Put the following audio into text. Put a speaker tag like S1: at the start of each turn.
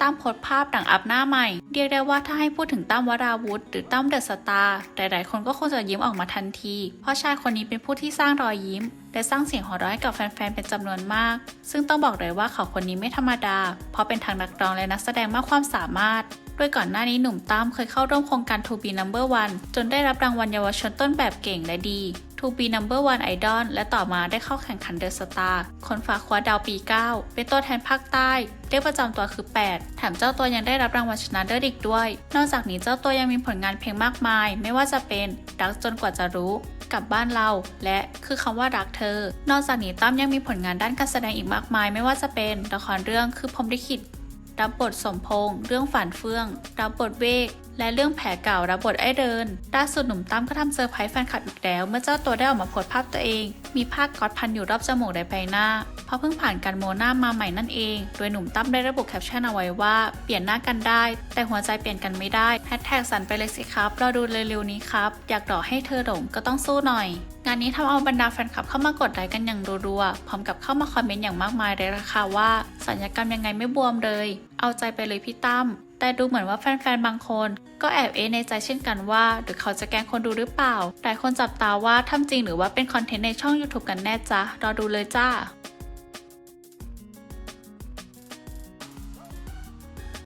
S1: ตั้มโพสภาพหนังอัพหน้าใหม่ เรียกได้ว่าถ้าให้พูดถึงตั้มวราวุธ หรือตั้มเดอะสตาร์หลายๆ คนก็คงจะยิ้มออกมาทันที เพราะชายคนนี้เป็นผู้ที่สร้างรอยยิ้ม และสร้างเสียงหัวเราะให้กับแฟน ๆ เป็นจำนวนมาก ซึ่งต้องบอกเลยว่าเขาคนนี้ไม่ธรรมดา เพราะเป็นทั้งนักร้องและนักแสดงมากความสามารถ โดยก่อนหน้านี้หนุ่มตั้มเคยเข้าร่วมโครงการ To Be Number One จนได้รับรางวัลเยาวชนต้นแบบเก่งและดี To Be Number One Idol และต่อมาได้เข้าแข่งขัน The Star คนฝากคว้าดาวปี 9 เป็นตัวแทนภาคใต้เลขประจำตัวคือ 8 แถมเจ้าตัวยังได้รับรางวัลชนะเลิศอีกด้วย นอกจากนี้เจ้าตัวยังมีผลงานเพลงมากมาย ไม่ว่าจะเป็นรักจนกว่าจะรู้กลับบ้านเรา และคือคำว่ารักเธอ นอกจากนี้ตั้มยังมีผลงานด้านการแสดงอีกมากมาย ไม่ว่าจะเป็นละครเรื่องคือพรมลิขิต รับบทสมพงษ์เรื่องฝันเฟื่อง รับบทเวก และเรื่องแผลเก่ารับบทไอเดินล่าสุดหนุ่มตั้มก็ทำเซอร์ไพรส์แฟนคลับอีกแล้ว เมื่อเจ้าตัวได้ออกมาโพสภาพตัวเอง มีผ้าก๊อตพันอยู่รอบจมูกและใบหน้า เพราะเพิ่งผ่านการโมหน้ามาใหม่นั่นเอง โดยหนุ่มตั้มได้ระบุแคปชั่นเอาไว้ว่าเปลี่ยนหน้ากันได้ แต่หัวใจเปลี่ยนกันไม่ได้แฮชแท็กสันไปเลยสิครับรอดูเร็วๆนี้ครับอยากดอกให้เธอหลงก็ต้องสู้หน่อย งานนี้ทำเอาบรรดาแฟนคลับเข้ามากดไลค์กันอย่างรัวๆพร้อมกับเข้ามาคอมเมนต์อย่างมากมายเลยราคาว่าสัญญกรรมยังไงไม่บวมเลย เอาใจไปเลยพี่ตั้มแต่ดูเหมือนว่าแฟนๆ บางคน ก็แอบเอในใจเช่นกันว่า หรือเขาจะแกล้งคนดูหรือเปล่า หลายคนจับตาว่าทำจริงหรือว่าเป็นคอนเทนต์ในช่อง YouTube กันแน่จ้ะรอดูเลยจ้า